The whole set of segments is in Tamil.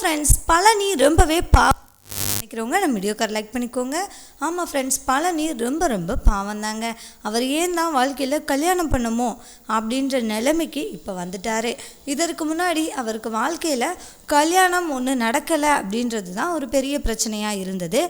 ஃப்ரெண்ட்ஸ் பழனி ரொம்பவே பா நினைக்கிறவங்க நம்ம வீடியோக்கார் லைக் பண்ணிக்கோங்க. ஆமாம் ஃப்ரெண்ட்ஸ் பழனி ரொம்ப ரொம்ப பாவம் தாங்க. அவர் ஏன் தான் வாழ்க்கையில் கல்யாணம் பண்ணுமோ அப்படின்ற நிலைமைக்கு இப்போ வந்துட்டார். இதற்கு முன்னாடி அவருக்கு வாழ்க்கையில் கல்யாணம் ஒன்று நடக்கலை அப்படின்றது தான் ஒரு பெரிய பிரச்சனையாக இருந்தது.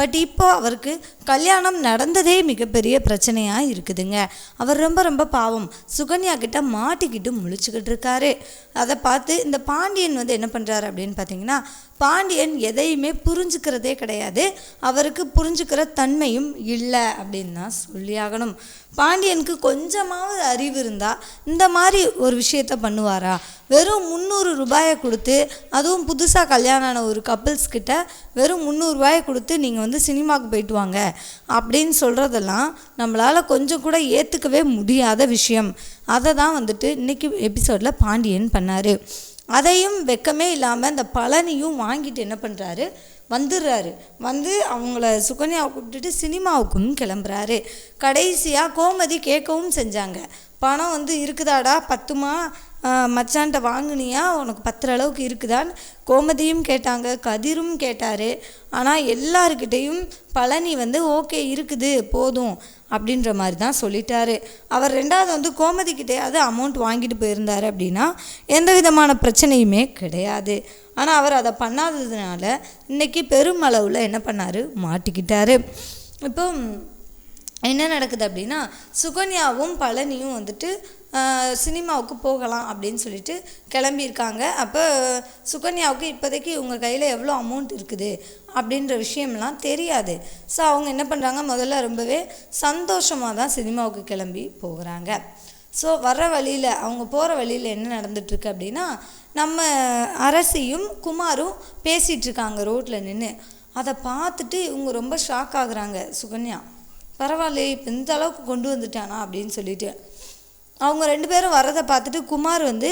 பட் இப்போ அவருக்கு கல்யாணம் நடந்ததே மிகப்பெரிய பிரச்சனையாக இருக்குதுங்க. அவர் ரொம்ப ரொம்ப பாவம். சுகன்யா கிட்ட மாட்டிக்கிட்டு முழிச்சுக்கிட்டு இருக்காரு. அதை பார்த்து இந்த பாண்டியன் வந்து என்ன பண்ணுறாரு அப்படின்னு பார்த்தீங்கன்னா பாண்டியன் எதையுமே புரிஞ்சுக்கிறதே கிடையாது. அவருக்கு புரிஞ்சுக்கிற தன்மையும் இல்லை அப்படின்னு தான் சொல்லியாகணும் பாண்டியனுக்கு கொஞ்சமாவது அறிவு இருந்தால் இந்த மாதிரி ஒரு விஷயத்த பண்ணுவாரா? வெறும் முந்நூறு ரூபாயை கொடுத்து அதுவும் புதுசாக கல்யாணம் ஆன ஒரு கப்பிள்ஸ் கிட்ட வெறும் முந்நூறுரூவாயை கொடுத்து நீங்கள் வந்து சினிமாவுக்கு போயிட்டு வாங்க. அப்படின்னு சொல்கிறதெல்லாம் நம்மளால் கொஞ்சம் கூட ஏற்றுக்கவே முடியாத விஷயம். அதை தான் வந்துட்டு இன்றைக்கி எபிசோடில் பாண்டியன் பண்ணார். அதையும் வெக்கமே இல்லாமல் இந்த பழனியும் வாங்கிட்டு என்ன பண்ணுறாரு வந்துடுறாரு. வந்து அவங்கள சுகன்யாவை கூப்பிட்டுட்டு சினிமாவுக்கும் கிளம்புறாரு. கடைசியாக கோமதி கேட்கவும் செஞ்சாங்க. பணம் வந்து இருக்குதாடா பத்துமா? மச்சான்ட்ட வாங்குனியா? உனக்கு பத்துற அளவுக்கு இருக்குதான்னு கோமதியும் கேட்டாங்க. கதிரும் கேட்டார். ஆனால் எல்லாருக்கிட்டேயும் பழனி வந்து ஓகே இருக்குது போதும் அப்படின்ற மாதிரி தான் சொல்லிட்டாரு. அவர் ரெண்டாவது வந்து கோமதிக்கிட்டேயாவது அமௌண்ட் வாங்கிட்டு போயிருந்தார் அப்படின்னா எந்த விதமான பிரச்சனையுமே கிடையாது. ஆனால் அவர் அதை பண்ணாததுனால இன்றைக்கி பெருமளவில் என்ன பண்ணார்? மாட்டிக்கிட்டாரு. இப்போ என்ன நடக்குது அப்படின்னா சுகன்யாவும் பழனியும் வந்துட்டு சினிமாவுக்கு போகலாம் அப்படின்னு சொல்லிட்டு கிளம்பியிருக்காங்க. அப்போ சுகன்யாவுக்கு இப்போதைக்கு இவங்க கையில் எவ்வளோ அமௌண்ட் இருக்குது அப்படின்ற விஷயம்லாம் தெரியாது. ஸோ அவங்க என்ன பண்ணுறாங்க முதல்ல ரொம்பவே சந்தோஷமாக தான் சினிமாவுக்கு கிளம்பி போகிறாங்க. ஸோ வர்ற வழியில் அவங்க போகிற வழியில் என்ன நடந்துட்டுருக்கு அப்படின்னா நம்ம அரசியும் குமாரும் பேசிகிட்ருக்காங்க ரோட்டில் நின்று அதை பார்த்துட்டு இவங்க ரொம்ப ஷாக் ஆகுறாங்க சுகன்யா. பரவாயில்லையே இப்போ இந்த அளவுக்கு கொண்டு வந்துட்டானா அப்படின்னு சொல்லிட்டு. அவங்க ரெண்டு பேரும் வர்றதை பார்த்துட்டு குமார் வந்து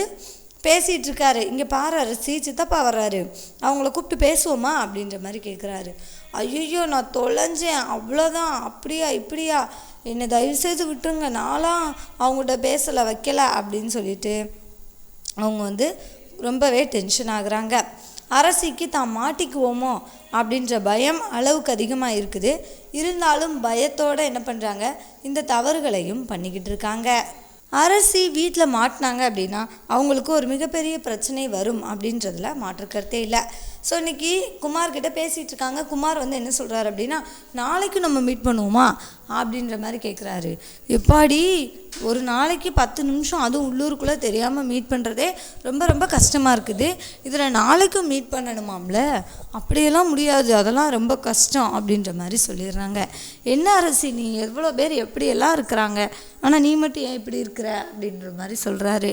பேசிகிட்டு இருக்காரு இங்கே பாரு அரசி சித்தப்பா வர்றாரு. அவங்கள கூப்பிட்டு பேசுவோமா? அப்படின்ற மாதிரி கேட்குறாரு. ஐயோ நான் தொலைஞ்சேன். அவ்வளோதான். அப்படியா இப்படியா? என்னை தயவு செய்து விட்டுருங்க. நான்லாம் அவங்கள்ட்ட பேசலை வைக்கல அப்படின்னு சொல்லிட்டு அவங்க வந்து ரொம்பவே டென்ஷன் ஆகுறாங்க. அரசிக்கு தான் மாட்டிக்குவோமோ? அப்படின்ற பயம் அளவுக்கு அதிகமாக இருக்குது. இருந்தாலும் பயத்தோடு என்ன பண்ணுறாங்க? இந்த தவறுகளையும் பண்ணிக்கிட்டு இருக்காங்க. அரசி வீட்டில் மாட்டினாங்க அப்படின்னா அவங்களுக்கு ஒரு மிகப்பெரிய பிரச்சனை வரும் அப்படின்றதுல மாற்றுக்கருத்தே இல்லை. ஸோ இன்னைக்கு குமார்கிட்ட பேசிகிட்டு இருக்காங்க. குமார் வந்து என்ன சொல்கிறாரு அப்படின்னா நாளைக்கு நம்ம மீட் பண்ணுவோமா? அப்படின்ற மாதிரி கேட்குறாரு எப்பாடி? ஒரு நாளைக்கு பத்து நிமிஷம் அதுவும் உள்ளூருக்குள்ளே தெரியாமல் மீட் பண்ணுறதே ரொம்ப ரொம்ப கஷ்டமாக இருக்குது. இதில் நாளைக்கும் மீட் பண்ணணுமாம்ல? அப்படியெல்லாம் முடியாது. அதெல்லாம் ரொம்ப கஷ்டம் அப்படின்ற மாதிரி சொல்லிடுறாங்க. என்ன அரசி நீ எவ்வளோ பேர் எப்படியெல்லாம் இருக்கிறாங்க? ஆனால் நீ மட்டும் ஏன் இப்படி இருக்கிற? அப்படின்ற மாதிரி சொல்கிறாரு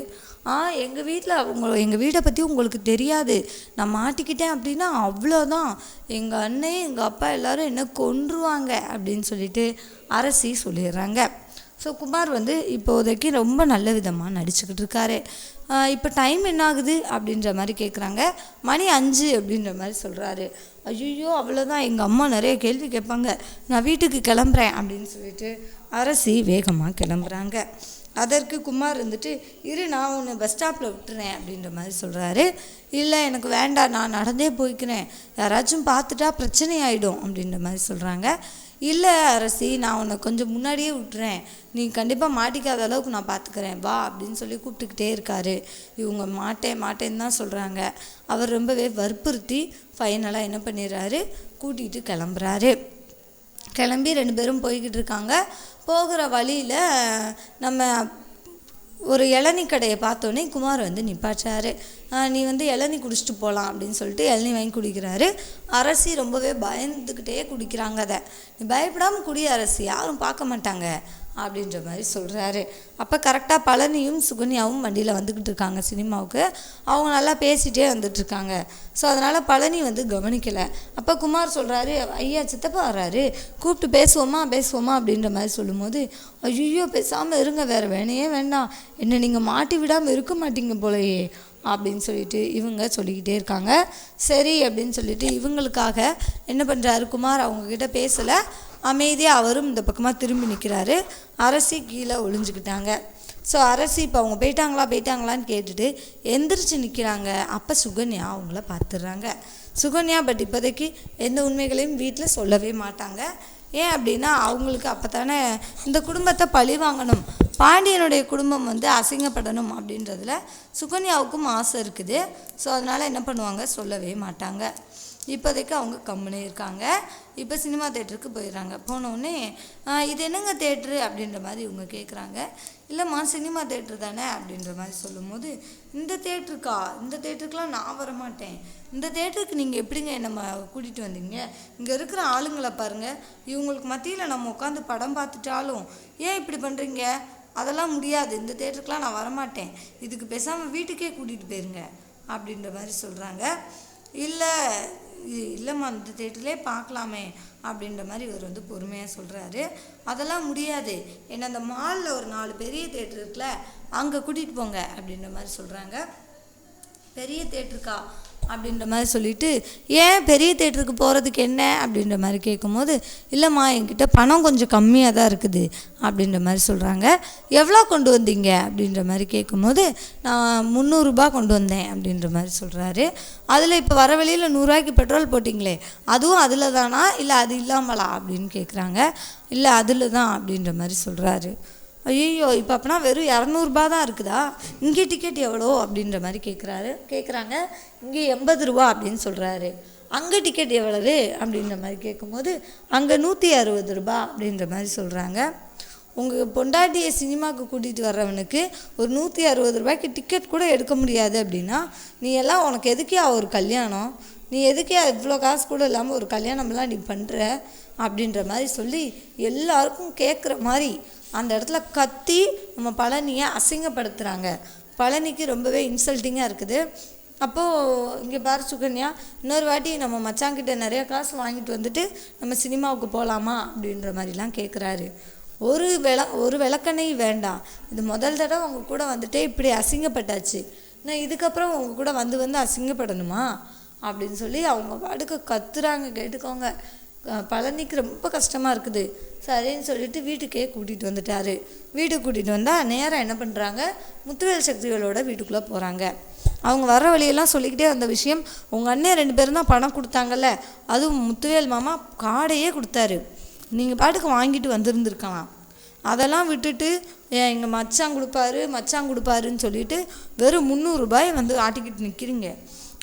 ஆ எங்கள் வீட்டில் அவங்க எங்கள் வீட்டை பற்றி உங்களுக்கு தெரியாது. நான் மாட்டிக்கிட்டேன் அப்படின்னா அவ்வளோதான் எங்கள் அண்ணன் எங்கள் அப்பா எல்லோரும் என்ன கொன்றுவாங்க அப்படின்னு சொல்லிட்டு அரசி சொல்லிடுறாங்க. ஸோ குமார் வந்து இப்போதைக்கு ரொம்ப நல்ல விதமாக நடிச்சுக்கிட்டு இருக்காரு. இப்போ டைம் என்ன ஆகுது அப்படின்ற மாதிரி கேட்குறாங்க மணி அஞ்சு அப்படின்ற மாதிரி சொல்கிறாரு ஐயோ அவ்வளோதான் எங்கள் அம்மா நிறைய கேள்வி கேட்பாங்க. நான் வீட்டுக்கு கிளம்புறேன் அப்படின்னு சொல்லிட்டு அரசி வேகமாக கிளம்புறாங்க. அதற்கு குமார் இருந்துட்டு இரு நான் உன்னை பஸ் ஸ்டாப்பில் விட்டுறேன் அப்படின்ற மாதிரி சொல்கிறாரு இல்லை எனக்கு வேண்டாம் நான் நடந்தே போய்க்கிறேன். யாராச்சும் பார்த்துட்டா பிரச்சனை ஆகிடும் அப்படின்ற மாதிரி சொல்கிறாங்க இல்லை அரசி நான் உன்னை கொஞ்சம் முன்னாடியே விட்டுறேன். நீ கண்டிப்பாக மாட்டிக்காத அளவுக்கு நான் பார்த்துக்கிறேன் வா அப்படின்னு சொல்லி கூப்பிட்டுக்கிட்டே இருக்காரு. இவங்க மாட்டேன் மாட்டேன்னு தான் சொல்கிறாங்க அவர் ரொம்பவே வற்புறுத்தி ஃபைனலாக என்ன பண்ணிடுறாரு? கூட்டிகிட்டு கிளம்புறாரு. கிளம்பி ரெண்டு பேரும் போய்கிட்டு இருக்காங்க. போகிற வழியில் நம்ம ஒரு இளநீ கடையை பார்த்தோன்னே குமார் வந்து நிப்பாச்சாரு நீ வந்து இளநீ குடிச்சிட்டு போகலாம் அப்படின்னு சொல்லிட்டு இளநீ வாங்கி குடிக்கிறாரு. அரசி ரொம்பவே பயந்துக்கிட்டே குடிக்கிறாங்க அதை. நீ பயப்படாமல் குடி அரசி யாரும் பார்க்க மாட்டாங்க. அப்படின்ற மாதிரி சொல்கிறாரு அப்போ கரெக்டாக பழனியும் சுகன்யாவும் வண்டியில் வந்துக்கிட்டு இருக்காங்க சினிமாவுக்கு. அவங்க நல்லா பேசிகிட்டே வந்துட்டுருக்காங்க ஸோ அதனால் பழனி வந்து கவனிக்கலை. அப்போ குமார் சொல்கிறாரு ஐயா சித்தப்பா வர்றாரு. கூப்பிட்டு பேசுவோமா பேசுவோமா? அப்படின்ற மாதிரி சொல்லும்போது ஐயோ பேசாமல் இருங்க வேறு வேணையே வேண்டாம். என்ன நீங்கள் மாட்டி விடாமல் இருக்க மாட்டீங்க போலயே அப்படின்னு சொல்லிட்டு இவங்க சொல்லிக்கிட்டே இருக்காங்க. சரி அப்படின்னு சொல்லிட்டு இவங்களுக்காக என்ன பண்ணுறாரு குமார் அவங்கக்கிட்ட பேசலை. அமைதியாக அவரும் இந்த பக்கமாக திரும்பி நிற்கிறாரு அரசி கீழே ஒளிஞ்சுக்கிட்டாங்க. ஸோ அரசி இப்போ அவங்க போயிட்டாங்களா போயிட்டாங்களான்னு கேட்டுட்டு எந்திரிச்சு நிற்கிறாங்க அப்போ சுகன்யா அவங்கள பார்த்துடுறாங்க சுகன்யா பட் இப்போதைக்கு எந்த உண்மைகளையும் வீட்டில் சொல்லவே மாட்டாங்க. ஏன் அப்படின்னா அவங்களுக்கு அப்போ தானே இந்த குடும்பத்தை பழி வாங்கணும். பாண்டியனுடைய குடும்பம் வந்து அசிங்கப்படணும் அப்படின்றதுல சுகன்யாவுக்கும் ஆசை இருக்குது. ஸோ அதனால் என்ன பண்ணுவாங்க? சொல்லவே மாட்டாங்க. இப்போதைக்கு அவங்க கம்முனே இருக்காங்க. இப்போ சினிமா தேட்டருக்கு போயிடுறாங்க. போனோடனே இது என்னங்க தேட்ரு அப்படின்ற மாதிரி இவங்க கேட்குறாங்க இல்லைம்மா சினிமா தேட்ரு தானே? அப்படின்ற மாதிரி சொல்லும்போது இந்த தேட்டருக்கா? இந்த தேட்டருக்குலாம் நான் வர மாட்டேன் இந்த தேட்டருக்கு நீங்கள் எப்படிங்க நம்ம கூட்டிகிட்டு வந்தீங்க? இங்கே இருக்கிற ஆளுங்களை பாருங்கள் இவங்களுக்கு மத்தியில் நம்ம உட்காந்து படம் பார்த்துட்டாலும் ஏன் இப்படி பண்ணுறீங்க அதெல்லாம் முடியாது. இந்த தேட்டருக்குலாம் நான் வரமாட்டேன். இதுக்கு பேசாமல் வீட்டுக்கே கூட்டிகிட்டு போயிருங்க. அப்படின்ற மாதிரி சொல்கிறாங்க இல்லை இல்லைம்மா இந்த தேட்டர்லேயே பார்க்கலாமே அப்படின்ற மாதிரி இவர் வந்து பொறுமையாக சொல்கிறாரு அதெல்லாம் முடியாது. ஏன்னா அந்த மாலில் ஒரு நாலு பெரிய தேட்டர் இருக்குல்ல அங்கே கூட்டிகிட்டு போங்க அப்படின்ற மாதிரி சொல்கிறாங்க பெரிய தேட்டருக்கா? அப்படின்ற மாதிரி சொல்லிட்டு ஏன் பெரிய தேட்டருக்கு போகிறதுக்கு என்ன? அப்படின்ற மாதிரி கேட்கும்போது இல்லைம்மா என்கிட்ட பணம் கொஞ்சம் கம்மியாக தான் இருக்குது அப்படின்ற மாதிரி சொல்கிறாங்க எவ்வளோ கொண்டு வந்தீங்க? அப்படின்ற மாதிரி கேட்கும்போது நான் முந்நூறுரூபா கொண்டு வந்தேன் அப்படின்ற மாதிரி சொல்கிறாரு அதில் இப்போ வர வழியில் நூறுரூவாய்க்கு பெட்ரோல் போட்டிங்களே அதுவும் அதில் தானா இல்லை அது இல்லாமலா? அப்படின்னு கேட்குறாங்க இல்லை அதில் தான் அப்படின்ற மாதிரி சொல்கிறாரு ஐயோ இப்போ அப்பனா வெறும் இரநூறுபா தான் இருக்குதா? இங்கே டிக்கெட் எவ்வளோ? அப்படின்ற மாதிரி கேட்குறாரு கேட்குறாங்க இங்கே எண்பது ரூபா அப்படின்னு சொல்கிறாரு அங்கே டிக்கெட் எவ்வளவு? அப்படின்ற மாதிரி கேட்கும்போது அங்கே நூற்றி அறுபது ரூபா அப்படின்ற மாதிரி சொல்கிறாங்க உங்கள் பொண்டாட்டியை சினிமாவுக்கு கூட்டிகிட்டு வர்றவனுக்கு ஒரு நூற்றி அறுபது ரூபாய்க்கு டிக்கெட் கூட எடுக்க முடியாது அப்படின்னா நீ எல்லாம் உனக்கு எதுக்கே ஒரு கல்யாணம்? நீ எதுக்கே இவ்வளோ காசு கூட இல்லாமல் ஒரு கல்யாணம்லாம் நீ பண்ணுற அப்படின்ற மாதிரி சொல்லி எல்லாருக்கும் கேட்குற மாதிரி அந்த இடத்துல கத்தி நம்ம பழனியை அசிங்கப்படுத்துகிறாங்க பழனிக்கு ரொம்பவே இன்சல்ட்டிங்காக இருக்குது. அப்போது இங்கே பாரு சுகன்யா இன்னொரு வாட்டி நம்ம மச்சாங்கிட்ட நிறைய காசு வாங்கிட்டு வந்துட்டு நம்ம சினிமாவுக்கு போகலாமா அப்படின்ற மாதிரிலாம் கேட்குறாரு ஒரு விள ஒரு விளக்கணை வேண்டாம். இது முதல் தடவை உங்கள் கூட வந்துட்டே இப்படி அசிங்கப்பட்டாச்சு. நான் இதுக்கப்புறம் உங்கள் கூட வந்து வந்து அசிங்கப்படணுமா? அப்படின்னு சொல்லி அவங்க பாட்டுக்கு கத்துறாங்க கேட்டுக்கோங்க. பழனிக்கு ரொம்ப கஷ்டமாக இருக்குது. சரின்னு சொல்லிட்டு வீட்டுக்கே கூட்டிகிட்டு வந்துட்டாரு. வீட்டுக்கு கூட்டிகிட்டு வந்தால் நேராக என்ன பண்ணுறாங்க முத்துவேல் சக்திகளோட வீட்டுக்குள்ளே போகிறாங்க அவங்க வர வழியெல்லாம் சொல்லிக்கிட்டே வந்த விஷயம் உங்கள் அண்ணன் ரெண்டு பேரும் தான் பணம் கொடுத்தாங்கல்ல அதுவும் முத்துவேல் மாமா காடையே கொடுத்தாரு. நீங்கள் பாட்டுக்கு வாங்கிட்டு வந்திருந்துருக்கலாம். அதெல்லாம் விட்டுட்டு ஏன் எங்கள் மச்சான் கொடுப்பாரு மச்சான் கொடுப்பாருன்னு சொல்லிட்டு வெறும் முந்நூறுரூபாய் வந்து ஆட்டிக்கிட்டு நிற்கிறீங்க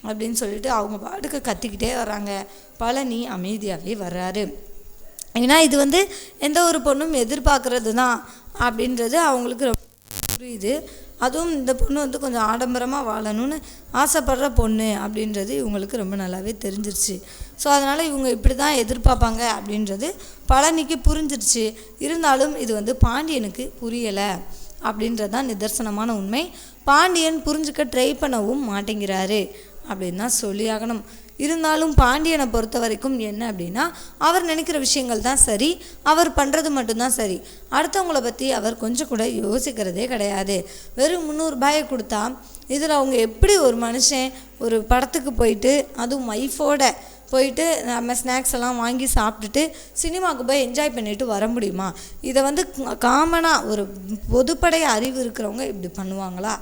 அப்படின்னு சொல்லிட்டு அவங்க பாட்டுக்கு கத்திக்கிட்டே வராங்க பழனி அமைதியாகவே வர்றாரு. ஏன்னா இது வந்து எந்த ஒரு பொண்ணும் எதிர்பார்க்கறது தான் அப்படின்றது அவங்களுக்கு ரொம்ப புரியுது. அதுவும் இந்த பொண்ணு வந்து கொஞ்சம் ஆடம்பரமாக வாழணும்னு ஆசைப்படுற பொண்ணு அப்படின்றது இவங்களுக்கு ரொம்ப நல்லாவே தெரிஞ்சிருச்சு. ஸோ அதனால் இவங்க இப்படி தான் எதிர்பார்ப்பாங்க அப்படின்றது பழனிக்கு புரிஞ்சிருச்சு. இருந்தாலும் இது வந்து பாண்டியனுக்கு புரியலை அப்படின்றது தான் நிதர்சனமான உண்மை. பாண்டியன் புரிஞ்சுக்க ட்ரை பண்ணவும் மாட்டேங்கிறாரு. அப்படின்னு தான் சொல்லியாகணும். இருந்தாலும் பாண்டியனை பொறுத்த வரைக்கும் என்ன அப்படின்னா அவர் நினைக்கிற விஷயங்கள் தான் சரி அவர் பண்ணுறது மட்டும்தான் சரி. அடுத்தவங்கள பற்றி அவர் கொஞ்சம் கூட யோசிக்கிறதே கிடையாது. வெறும் முந்நூறுபாயை கொடுத்தா இதில் அவங்க எப்படி ஒரு மனுஷன் ஒரு படத்துக்கு போயிட்டு அதுவும் ஒய்ஃபோட போயிட்டு நம்ம ஸ்நாக்ஸ் எல்லாம் வாங்கி சாப்பிட்டுட்டு சினிமாவுக்கு போய் என்ஜாய் பண்ணிட்டு வர முடியுமா? இதை வந்து காமனாக ஒரு பொதுப்படை அறிவு இருக்கிறவங்க இப்படி பண்ணுவாங்களா?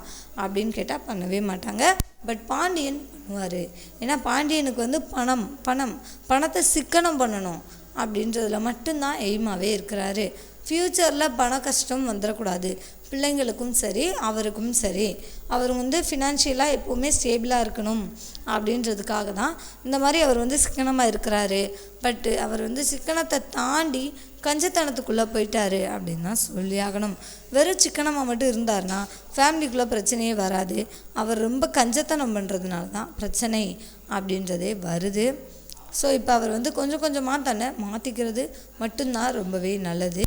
அப்படின்னு கேட்டால் பண்ணவே மாட்டாங்க. பட் பாண்டியன் வார் ஏன்னா பாண்டியனுக்கு வந்து பணம் பணம் பணத்தை சிக்கனம் பண்ணணும் அப்படின்றதுல மட்டும்தான் எய்மாவே இருக்கிறாரு. ஃப்யூச்சரில் பண கஷ்டம் வந்துடக்கூடாது. பிள்ளைங்களுக்கும் சரி அவருக்கும் சரி. அவர் வந்து ஃபினான்ஷியலாக எப்போவுமே ஸ்டேபிளாக இருக்கணும் அப்படின்றதுக்காக தான் இந்த மாதிரி அவர் வந்து சிக்கனமாக இருக்கிறாரு. பட்டு அவர் வந்து சிக்கனத்தை தாண்டி கஞ்சத்தனத்துக்குள்ளே போயிட்டாரு அப்படின்னு தான் சொல்லி ஆகணும். வெறும் சிக்கனமாக மட்டும் இருந்தாருன்னா ஃபேமிலிக்குள்ளே பிரச்சனையே வராது. அவர் ரொம்ப கஞ்சத்தனம் பண்ணுறதுனால தான் பிரச்சனை அப்படின்றதே வருது. ஸோ இப்போ அவர் வந்து கொஞ்சம் கொஞ்சமாக தன்னை மாற்றிக்கிறது மட்டும்தான் ரொம்பவே நல்லது.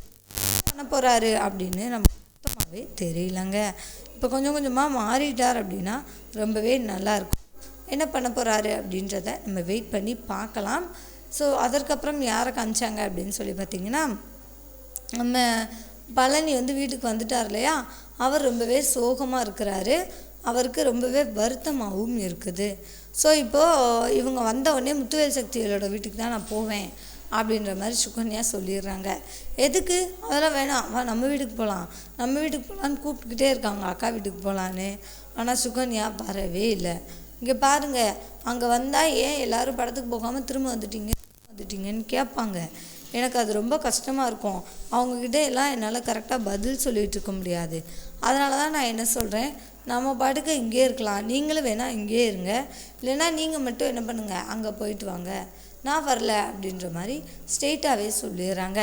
பண்ண போகிறாரு அப்படின்னு நம்ம சுத்தமாகவே தெரியலங்க. இப்போ கொஞ்சம் கொஞ்சமாக மாறிட்டார் அப்படின்னா ரொம்பவே நல்லாயிருக்கும் என்ன பண்ண போகிறாரு அப்படின்றத நம்ம வெயிட் பண்ணி பார்க்கலாம். ஸோ அதற்கப்புறம் யாரை காமிச்சாங்க அப்படின்னு சொல்லி பார்த்தீங்கன்னா நம்ம பழனி வந்து வீட்டுக்கு வந்துட்டார் இல்லையா? அவர் ரொம்பவே சோகமாக இருக்கிறாரு. அவருக்கு ரொம்பவே வருத்தமாகவும் இருக்குது. ஸோ இப்போது இவங்க வந்த உடனே முத்துவேல் சக்திகளோட வீட்டுக்கு தான் நான் போவேன் அப்படின்ற மாதிரி சுகன்யா சொல்லிடுறாங்க. எதுக்கு? அதெல்லாம் வேணாம். வா நம்ம வீட்டுக்கு போகலாம் நம்ம வீட்டுக்கு போகலான்னு கூப்பிட்டுக்கிட்டே இருக்காங்க. அக்கா வீட்டுக்கு போகலான்னு ஆனால் சுகன்யா வரவே இல்லை. இங்கே பாருங்க அங்கே வந்தால் ஏன் எல்லோரும் படத்துக்கு போகாமல் திரும்ப வந்துட்டீங்க வந்துட்டீங்கன்னு கேட்பாங்க எனக்கு அது ரொம்ப கஷ்டமாக இருக்கும். அவங்கக்கிட்ட எல்லாம் என்னால் கரெக்டாக பதில் சொல்லிகிட்டு இருக்க முடியாது. அதனால தான் நான் என்ன சொல்கிறேன் நம்ம பாட்டுக்கு இங்கேயே இருக்கலாம். நீங்களும் வேணால் இங்கேயே இருங்க. இல்லைன்னா நீங்கள் மட்டும் என்ன பண்ணுங்கள் அங்கே போயிட்டு வாங்க. நான் வரல அப்படின்ற மாதிரி ஸ்ட்ரெயிட்டாகவே சொல்லிடுறாங்க.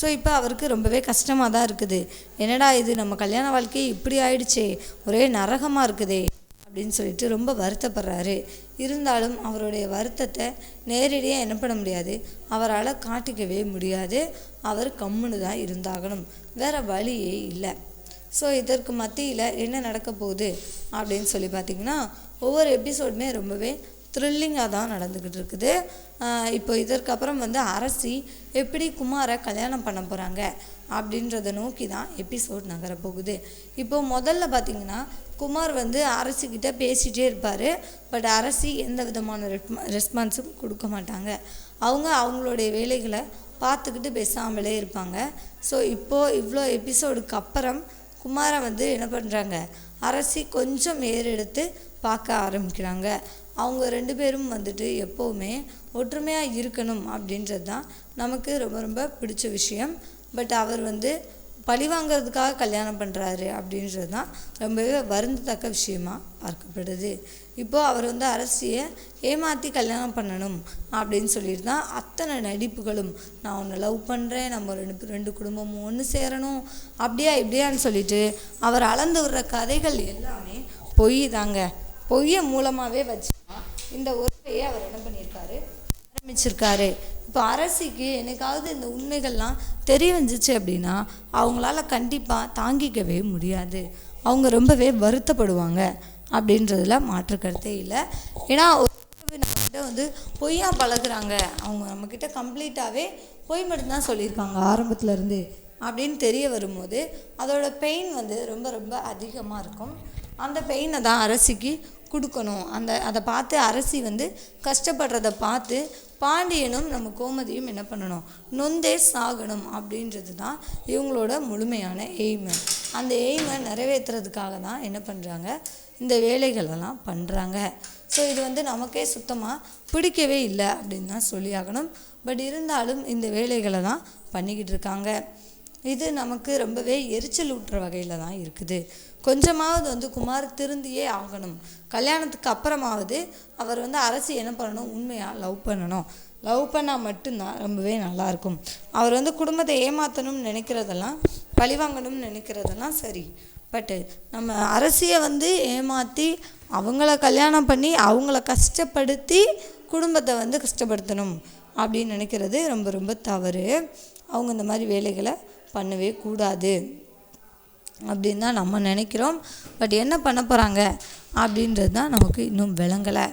ஸோ இப்போ அவருக்கு ரொம்பவே கஷ்டமாக தான் இருக்குது. என்னடா இது நம்ம கல்யாண வாழ்க்கை இப்படி ஆயிடுச்சே. ஒரே நரகமாக இருக்குதே. அப்படின்னு சொல்லிட்டு ரொம்ப வருத்தப்படுறாரு. இருந்தாலும் அவருடைய வருத்தத்தை நேரடியாக என்ன பண்ண முடியாது. அவரால் காட்டிக்கவே முடியாது. அவர் கம்முன்னு தான் இருந்தாகணும். வேறு வழியே இல்லை. ஸோ இதற்கு மத்தியில் என்ன நடக்க போகுது அப்படின்னு சொல்லி பார்த்தீங்கன்னா ஒவ்வொரு எபிசோடுமே ரொம்பவே த்ரில்லிங்காக தான் நடந்துக்கிட்டு இருக்குது. இப்போ இதற்கப்புறம் வந்து அரசி எப்படி குமாரை கல்யாணம் பண்ண போகிறாங்க அப்படின்றத நோக்கி தான் எபிசோட் நகரப்போகுது இப்போ முதல்ல பார்த்திங்கன்னா குமார் வந்து அரசிக்கிட்ட பேசிகிட்டே இருப்பார். பட் அரசி எந்த விதமான ரெஸ்பான்ஸும் கொடுக்க மாட்டாங்க. அவங்க அவங்களுடைய வேலைகளை பார்த்துக்கிட்டு பேசாமலே இருப்பாங்க. ஸோ இப்போது இவ்வளோ எபிசோடுக்கு அப்புறம் குமாரை வந்து என்ன பண்ணுறாங்க அரசி கொஞ்சம் ஏறெடுத்து பார்க்க ஆரம்பிக்கிறாங்க. அவங்க ரெண்டு பேரும் வந்துட்டு எப்போவுமே ஒற்றுமையாக இருக்கணும் அப்படின்றது தான் நமக்கு ரொம்ப ரொம்ப பிடிச்ச விஷயம். பட் அவர் வந்து பழி வாங்குறதுக்காக கல்யாணம் பண்ணுறாரு அப்படின்றது தான் ரொம்பவே வருந்தத்தக்க விஷயமா பார்க்கப்படுது. இப்போது அவர் வந்து அரசியை ஏமாற்றி கல்யாணம் பண்ணணும் அப்படின்னு சொல்லிட்டு தான் அத்தனை நடிப்புகளும் நான் உன்னை லவ் பண்ணுறேன் நம்ம ரெண்டு ரெண்டு குடும்பமும் ஒன்று சேரணும் அப்படியா இப்படியான்னு சொல்லிட்டு அவர் அளந்து விடுற கதைகள் எல்லாமே பொய் தாங்க. பொய்யை மூலமாகவே வச்சு இந்த உறவையை அவர் என்ன பண்ணியிருக்காரு ஆரம்பிச்சிருக்காரு. இப்போ அரசிக்கு என்னைக்காவது இந்த உண்மைகள்லாம் தெரிய வந்துச்சு அப்படின்னா அவங்களால கண்டிப்பாக தாங்கிக்கவே முடியாது. அவங்க ரொம்பவே வருத்தப்படுவாங்க அப்படின்றதுல மாற்று கருத்தே இல்லை. ஏன்னா நம்மக்கிட்ட வந்து பொய்யா பழகுறாங்க. அவங்க நம்மக்கிட்ட கம்ப்ளீட்டாகவே பொய் மட்டும்தான் சொல்லியிருக்காங்க ஆரம்பத்துலேருந்து அப்படின்னு தெரிய வரும்போது அதோட பெயின் வந்து ரொம்ப ரொம்ப அதிகமாக இருக்கும். அந்த பெயினை தான் அரசிக்கு கொடுக்கணும். அந்த அதை பார்த்து அரசி வந்து கஷ்டப்படுறத பார்த்து பாண்டியனும் நம்ம கோமதியும் என்ன பண்ணணும்? நொந்தே சாகணும் அப்படின்றது தான் இவங்களோட முழுமையான எய்மை அந்த எய்மை நிறைவேற்றுறதுக்காக தான் என்ன பண்ணுறாங்க இந்த வேலைகளெல்லாம் பண்ணுறாங்க ஸோ இது வந்து நமக்கே சுத்தமாக பிடிக்கவே இல்லை அப்படின்னு தான் சொல்லியாகணும் பட் இருந்தாலும் இந்த வேலைகளை தான் பண்ணிக்கிட்டு இருக்காங்க. இது நமக்கு ரொம்பவே எரிச்சல் ஊட்டுற வகையில் தான் இருக்குது. கொஞ்சமாவது வந்து குமார் திருந்தியே ஆகணும். கல்யாணத்துக்கு அப்புறமாவது அவர் வந்து அரசு என்ன பண்ணணும்? உண்மையாக லவ் பண்ணணும். லவ் பண்ணால் மட்டும்தான் ரொம்பவே நல்லாயிருக்கும் அவர் வந்து குடும்பத்தை ஏமாற்றணும்னு நினைக்கிறதெல்லாம் பழிவாங்கணும்னு நினைக்கிறதெல்லாம் சரி. பட்டு நம்ம அரசியை வந்து ஏமாற்றி அவங்கள கல்யாணம் பண்ணி அவங்கள கஷ்டப்படுத்தி குடும்பத்தை வந்து கஷ்டப்படுத்தணும் அப்படின்னு நினைக்கிறது ரொம்ப ரொம்ப தவறு. அவங்க இந்த மாதிரி வேலைகளை பண்ணவே கூடாது. அப்படின்னு தான் நம்ம நினைக்கிறோம். பட் என்ன பண்ண போகிறாங்க அப்படின்றது தான் நமக்கு இன்னும் விளங்கலை.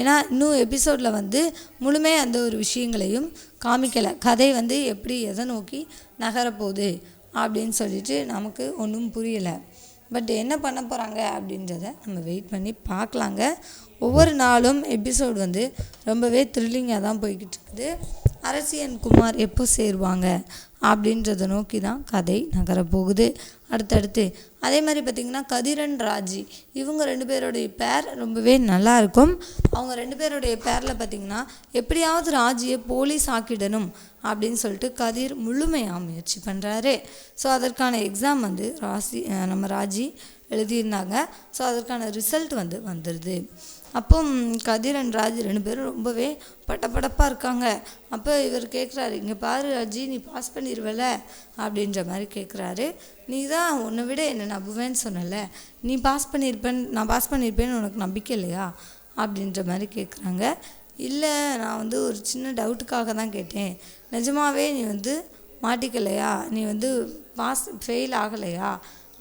ஏன்னா இன்னும் எபிசோடில் வந்து முழுமையாக அந்த ஒரு விஷயங்களையும் காமிக்கலை. கதை வந்து எப்படி எதை நோக்கி நகரப்போகுது அப்படின்னு சொல்லிட்டு நமக்கு ஒன்றும் புரியலை. பட் என்ன பண்ண போகிறாங்க அப்படின்றத நம்ம வெயிட் பண்ணி பார்க்கலாங்க. ஒவ்வொரு நாளும் எபிசோடு வந்து ரொம்பவே த்ரில்லிங்காக தான் போய்கிட்டு இருக்குது. அரசியன் குமார் எப்போ சேருவாங்க? அப்படின்றத நோக்கி தான் கதை நகரப்போகுது. அடுத்தடுத்து அதே மாதிரி பார்த்திங்கன்னா கதிரன் ராஜி இவங்க ரெண்டு பேருடைய பேர் ரொம்பவே நல்லா இருக்கும். அவங்க ரெண்டு பேருடைய பேரில் பார்த்திங்கன்னா எப்படியாவது ராஜியை போலீஸ் ஆக்கிடணும் அப்படின்னு சொல்லிட்டு கதிர் முழுமையாக முயற்சி பண்ணுறாரு ஸோ அதற்கான எக்ஸாம் வந்து ராசி நம்ம ராஜி எழுதியிருந்தாங்க. ஸோ அதற்கான ரிசல்ட் வந்து வந்துடுது அப்போ கதிர் அண்ட் ராஜ் ரெண்டு பேரும் ரொம்பவே பட்டப்படப்பாக இருக்காங்க. அப்போ இவர் கேட்குறாரு இங்கே பாரு ராஜி நீ பாஸ் பண்ணிடுவல அப்படின்ற மாதிரி கேட்குறாரு நீ தான் உன்னை விட என்னை நம்புவேன்னு சொன்னல. நீ பாஸ் பண்ணியிருப்பேன் நான் பாஸ் பண்ணியிருப்பேன்னு உனக்கு நம்பிக்கை இல்லையா? அப்படின்ற மாதிரி கேட்குறாங்க இல்லை நான் வந்து ஒரு சின்ன டவுட்டுக்காக தான் கேட்டேன். நிஜமாவே நீ வந்து மாட்டிக்கலையா? நீ வந்து பாஸ் ஃபெயில் ஆகலையா?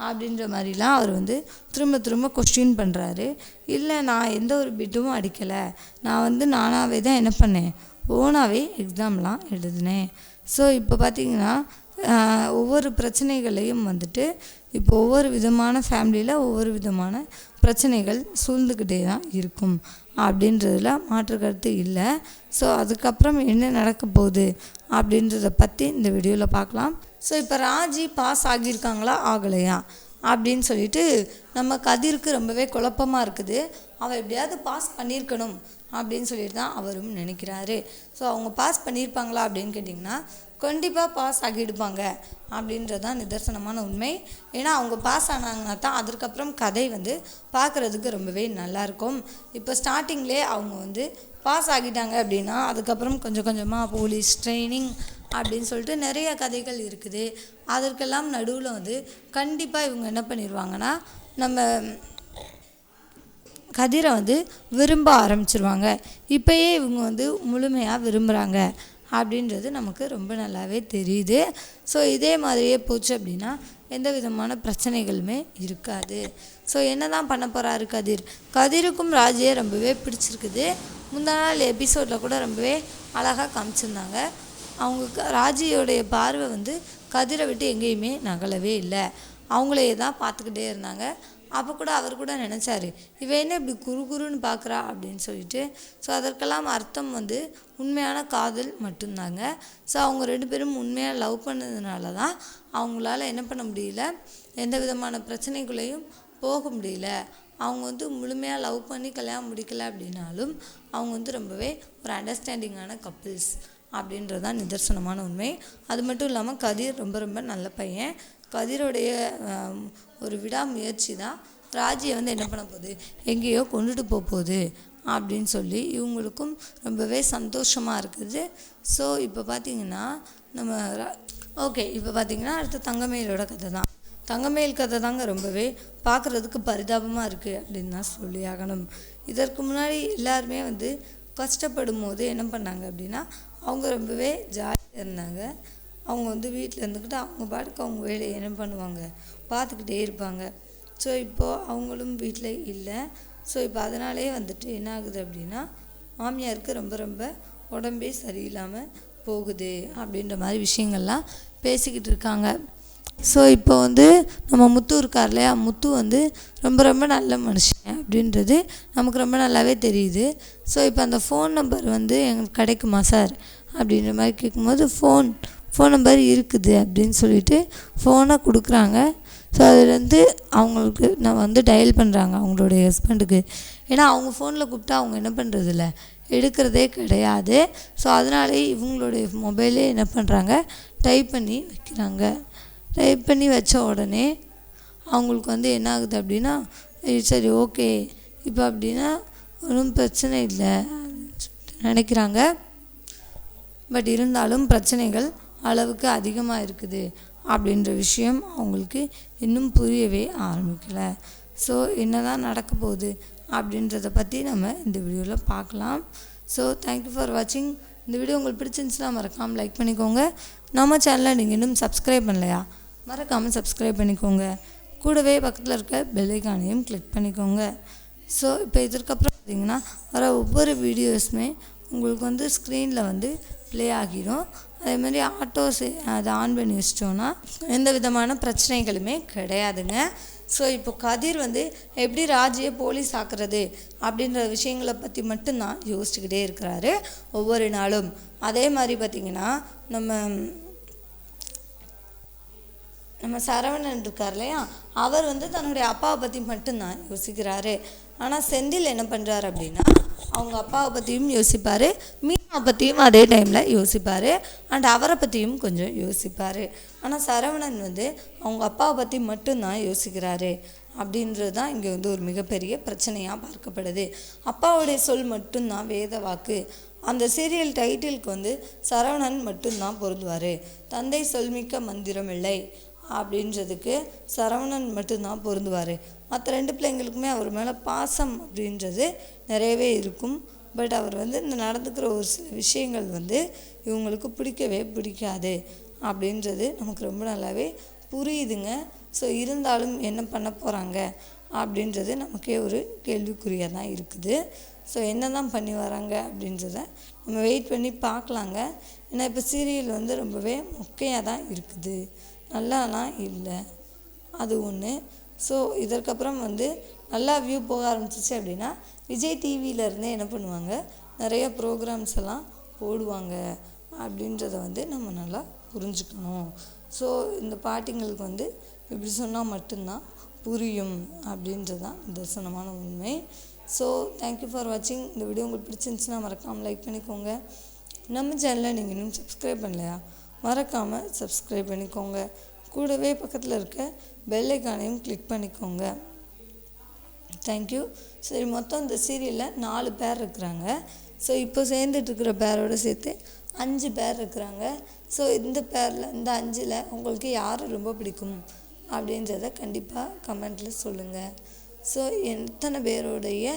அப்படின்ற மாதிரிலாம் அவர் வந்து திரும்ப திரும்ப கொஸ்டின் பண்ணுறாரு இல்லை நான் எந்த ஒரு பிட்டும் அடிக்கலை. நான் வந்து நானாகவே தான் என்ன பண்ணேன்? ஓனாகவே எக்ஸாம்லாம் எழுதினேன். ஸோ இப்போ பார்த்திங்கன்னா ஒவ்வொரு பிரச்சனைகளையும் வந்துட்டு இப்போ ஒவ்வொரு விதமான ஃபேமிலியில் ஒவ்வொரு விதமான பிரச்சனைகள் சூழ்ந்துக்கிட்டே தான் இருக்கும். அப்படின்றதுல மாற்று கருத்து இல்லை. ஸோ அதுக்கப்புறம் என்ன நடக்க போகுது அப்படின்றத பற்றி இந்த வீடியோவில் பார்க்கலாம். ஸோ இப்போ ராஜி பாஸ் ஆகியிருக்காங்களா? ஆகலையா? அப்படின்னு சொல்லிட்டு நம்ம கதிருக்கு ரொம்பவே குழப்பமாக இருக்குது. அவள் எப்படியாவது பாஸ் பண்ணியிருக்கணும் அப்படின்னு சொல்லிட்டு தான் அவரும் நினைக்கிறாரு. ஸோ அவங்க பாஸ் பண்ணியிருப்பாங்களா அப்படின்னு கேட்டிங்கன்னா கண்டிப்பாக பாஸ் ஆகிடுப்பாங்க அப்படின்றது தான் நிதர்சனமான உண்மை. ஏன்னா அவங்க பாஸ் ஆனாங்கன்னா தான் அதுக்கப்புறம் கதை வந்து பார்க்குறதுக்கு ரொம்பவே நல்லாயிருக்கும் இப்போ ஸ்டார்டிங்லே அவங்க வந்து பாஸ் ஆகிட்டாங்க அப்படின்னா அதுக்கப்புறம் கொஞ்சம் கொஞ்சமாக போலீஸ் ட்ரைனிங் அப்படின்னு சொல்லிட்டு நிறைய கதைகள் இருக்குது. அதற்கெல்லாம் நடுவில் வந்து கண்டிப்பாக இவங்க என்ன பண்ணிடுவாங்கன்னா நம்ம கதிரை வந்து விரும்ப ஆரம்பிச்சிருவாங்க. இப்போயே இவங்க வந்து முழுமையாக விரும்புகிறாங்க அப்படின்றது நமக்கு ரொம்ப நல்லாவே தெரியுது. ஸோ இதே மாதிரியே போச்சு அப்படின்னா எந்த விதமான பிரச்சனைகளுமே இருக்காது. ஸோ என்ன தான் பண்ண போகிறாரு கதிர்? கதிருக்கும் ராஜையே ரொம்பவே பிடிச்சிருக்குது. முந்தா நாள் எபிசோடில் கூட ரொம்பவே அழகாக காமிச்சிருந்தாங்க. அவங்க ராஜியோடைய பார்வை வந்து கதிரை விட்டு எங்கேயுமே நகலவே இல்லை. அவங்களையே தான் பார்த்துக்கிட்டே இருந்தாங்க. அப்போ கூட அவர் கூட நினச்சாரு இவ என்ன இப்படி குறு குருன்னு பார்க்குறா? அப்படின்னு சொல்லிட்டு. ஸோ அதற்கெல்லாம் அர்த்தம் வந்து உண்மையான காதல் மட்டும்தாங்க. ஸோ அவங்க ரெண்டு பேரும் உண்மையாக லவ் பண்ணதுனால தான் அவங்களால என்ன பண்ண முடியல. எந்த விதமான பிரச்சனைக்குள்ளேயும் போக முடியல. அவங்க வந்து முழுமையாக லவ் பண்ணி கல்யாணம் முடிக்கல அப்படின்னாலும் அவங்க வந்து ரொம்பவே ஒரு அண்டர்ஸ்டாண்டிங்கான கப்பிள்ஸ் அப்படின்றது தான் நிதர்சனமான உண்மை. அது மட்டும் இல்லாமல் கதிர் ரொம்ப ரொம்ப நல்ல பையன். கதிரோடைய ஒரு விடாமுயற்சி தான் ராஜியை வந்து என்ன பண்ண போகுது? எங்கேயோ கொண்டுட்டு போக போகுது அப்படின்னு சொல்லி இவங்களுக்கும் ரொம்பவே சந்தோஷமாக இருக்குது. ஸோ இப்போ பார்த்தீங்கன்னா நம்ம ஓகே இப்போ பார்த்திங்கன்னா அடுத்து தங்கமயிலோட கதை தான். தங்கமயில் கதை தாங்க ரொம்பவே பார்க்குறதுக்கு பரிதாபமாக இருக்குது அப்படின்னு தான் சொல்லி ஆகணும். இதற்கு முன்னாடி எல்லாருமே வந்து கஷ்டப்படும் போது என்ன பண்ணாங்க அப்படின்னா அவங்க ரொம்பவே ஜாலியாக இருந்தாங்க. அவங்க வந்து வீட்டில் இருந்துக்கிட்டு அவங்க பாட்டுக்கு அவங்க வேலையை என்ன பண்ணுவாங்க? பார்த்துக்கிட்டே இருப்பாங்க. ஸோ இப்போது அவங்களும் வீட்டில் இல்லை. ஸோ இப்போ அதனாலே வந்துட்டு என்ன ஆகுது அப்படின்னா மாமியாருக்கு ரொம்ப ரொம்ப உடம்பே சரியில்லாமல் போகுது அப்படின்ற மாதிரி விஷயங்கள்லாம் பேசிக்கிட்டு இருக்காங்க. ஸோ இப்போ வந்து நம்ம முத்து இருக்கார் இல்லையா? முத்து வந்து ரொம்ப ரொம்ப நல்ல மனுஷன் அப்படின்றது நமக்கு ரொம்ப நல்லாவே தெரியுது. ஸோ இப்போ அந்த ஃபோன் நம்பர் வந்து எங்களுக்கு கிடைக்குமா சார்? அப்படின்ற மாதிரி கேட்கும்போது ஃபோன் ஃபோன் நம்பர் இருக்குது அப்படின்னு சொல்லிட்டு ஃபோனை கொடுக்குறாங்க. ஸோ அதுலேருந்து அவங்களுக்கு நான் வந்து டயல் பண்ணுறாங்க அவங்களுடைய ஹஸ்பண்டுக்கு ஏன்னா அவங்க ஃபோனில் கூப்பிட்டா அவங்க என்ன பண்ணுறதில்ல எடுக்கிறதே கிடையாது. ஸோ அதனாலே இவங்களுடைய மொபைலே என்ன பண்ணுறாங்க டைப் பண்ணி வைக்கிறாங்க. டைப் பண்ணி வச்ச உடனே அவங்களுக்கு வந்து என்ன ஆகுது அப்படின்னா சரி ஓகே இப்போ அப்படின்னா ஒன்றும் பிரச்சனை இல்லை. நினைக்கிறாங்க. பட் இருந்தாலும் பிரச்சனைகள் அளவுக்கு அதிகமாக இருக்குது அப்படின்ற விஷயம் அவங்களுக்கு இன்னும் புரியவே ஆரம்பிக்கலை. ஸோ என்ன தான் நடக்க போகுது அப்படின்றத பற்றி நம்ம இந்த வீடியோவில் பார்க்கலாம். ஸோ தேங்க்யூ ஃபார் வாட்சிங் இந்த வீடியோ உங்களுக்கு பிடிச்சிருந்துச்சுன்னா மறக்காமல் லைக் பண்ணிக்கோங்க. நம்ம சேனலை நீங்கள் இன்னும் சப்ஸ்கிரைப் பண்ணலையா? மறக்காமல் சப்ஸ்கிரைப் பண்ணிக்கோங்க. கூடவே பக்கத்தில் இருக்க பெல்லைக்கானையும் கிளிக் பண்ணிக்கோங்க. ஸோ இப்போ இதற்கப்புறம் பார்த்தீங்கன்னா வர ஒவ்வொரு வீடியோஸுமே உங்களுக்கு வந்து ஸ்க்ரீனில் வந்து ப்ளே ஆகிடும் அதே மாதிரி ஆட்டோஸ் அதை ஆன் பண்ணி வச்சிட்டோன்னா எந்த விதமான பிரச்சனைகளுமே கிடையாதுங்க. ஸோ இப்போ கதிர் வந்து எப்படி ராஜியை போலீஸ் ஆக்குறது அப்படின்ற விஷயங்களை பற்றி மட்டும்தான் யோசிச்சுக்கிட்டே இருக்கிறாரு ஒவ்வொரு நாளும். அதே மாதிரி பார்த்திங்கன்னா நம்ம நம்ம சரவணன் இருக்கார் இல்லையா? அவர் வந்து தன்னுடைய அப்பாவை பற்றி மட்டும்தான் யோசிக்கிறாரு. ஆனால் செந்தில் என்ன பண்ணுறாரு அப்படின்னா அவங்க அப்பாவை பற்றியும் யோசிப்பார் மீனாவை பற்றியும் அதே டைமில் யோசிப்பார் அண்ட் அவரை பற்றியும் கொஞ்சம் யோசிப்பார். ஆனால் சரவணன் வந்து அவங்க அப்பாவை பற்றி மட்டும்தான் யோசிக்கிறாரு. அப்படின்றது தான் இங்கே வந்து ஒரு மிகப்பெரிய பிரச்சனையாக பார்க்கப்படுது. அப்பாவுடைய சொல் மட்டும்தான் வேத வாக்கு. அந்த சீரியல் டைட்டிலுக்கு வந்து சரவணன் மட்டும்தான் பொருந்துவார். தந்தை சொல்மிக்க மந்திரம் இல்லை. அப்படின்றதுக்கு சரவணன் மட்டும்தான் பொருந்துவார். மற்ற ரெண்டு பிள்ளைங்களுக்குமே அவர் மேலே பாசம் அப்படின்றது நிறையவே இருக்கும். பட் அவர் வந்து இந்த நடந்துக்கிற ஒரு சில விஷயங்கள் வந்து இவங்களுக்கு பிடிக்கவே பிடிக்காது அப்படின்றது நமக்கு ரொம்ப நல்லாவே புரியுதுங்க. ஸோ இருந்தாலும் என்ன பண்ண போகிறாங்க அப்படின்றது நமக்கே ஒரு கேள்விக்குறியாக தான் இருக்குது. ஸோ என்ன தான் பண்ணி வராங்க அப்படின்றத நம்ம வெயிட் பண்ணி பார்க்கலாங்க. ஏன்னா இப்போ சீரியல் வந்து ரொம்பவே மொக்கையாக தான் இருக்குது. நல்லாலாம் இல்லை. அது ஒன்று ஸோ இதற்கப்புறம் வந்து நல்லா வியூ போக ஆரம்பிச்சிச்சு அப்படின்னா விஜய் டிவியிலருந்தே என்ன பண்ணுவாங்க? நிறைய ப்ரோக்ராம்ஸ் எல்லாம் போடுவாங்க. அப்படின்றத வந்து நம்ம நல்லா புரிஞ்சுக்கணும். ஸோ இந்த பாட்டிங்களுக்கு வந்து இப்படி சொன்னால் மட்டும்தான் புரியும் அப்படின்றது தான் தரிசனமான உண்மை. ஸோ தேங்க்யூ ஃபார் வாட்சிங் இந்த வீடியோ உங்களுக்கு பிடிச்சிருந்துச்சுன்னா மறக்காமல் லைக் பண்ணிக்கோங்க. நம்ம சேனலை நீங்கள் இன்னும் சப்ஸ்கிரைப் பண்ணலையா? மறக்காமல் சப்ஸ்கிரைப் பண்ணிக்கோங்க. கூடவே பக்கத்தில் இருக்க பெல்லைக்கானையும் கிளிக் பண்ணிக்கோங்க. தேங்க்யூ சரி மொத்தம் இந்த சீரியலில் நாலு பேர் இருக்கிறாங்க. ஸோ இப்போ சேர்ந்துட்டு இருக்கிற சேர்த்து அஞ்சு பேர் இருக்கிறாங்க. ஸோ இந்த பேரில் இந்த அஞ்சில் உங்களுக்கு யார் ரொம்ப பிடிக்கும் அப்படின்றத கண்டிப்பாக கமெண்ட்டில் சொல்லுங்கள் ஸோ எத்தனை பேருடைய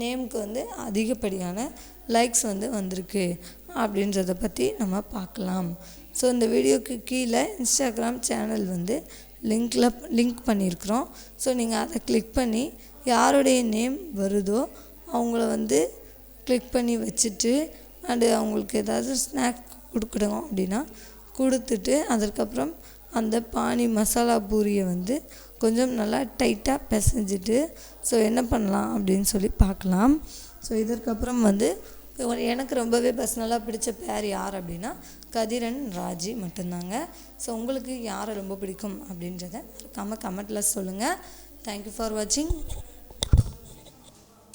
நேமுக்கு வந்து அதிகப்படியான லைக்ஸ் வந்து வந்திருக்கு. அப்படின்றத பற்றி நம்ம பார்க்கலாம். ஸோ இந்த வீடியோக்கு கீழே இன்ஸ்டாகிராம் சேனல் வந்து லிங்க்கில் லிங்க் பண்ணியிருக்கிறோம். ஸோ நீங்கள் அதை கிளிக் பண்ணி யாருடைய நேம் வருதோ அவங்கள வந்து கிளிக் பண்ணி வச்சுட்டு அண்டு அவங்களுக்கு ஏதாவது ஸ்நாக் கொடுக்கணும் அப்படின்னா கொடுத்துட்டு அதற்கப்புறம் அந்த பானி மசாலா பூரியை வந்து கொஞ்சம் நல்லா டைட்டாக பிசைஞ்சிட்டு ஸோ என்ன பண்ணலாம் அப்படின்னு சொல்லி பார்க்கலாம். ஸோ இதற்கப்புறம் வந்து எனக்கு ரொம்பவே பர்சனலாக பிடிச்ச பேர் யார் அப்படின்னா கதிரன் ராஜி மட்டும்தாங்க. ஸோ உங்களுக்கு யாரை ரொம்ப பிடிக்கும் அப்படின்றத மறக்காமல் கமெண்ட்டில் சொல்லுங்கள் தேங்க்யூ ஃபார் வாட்சிங்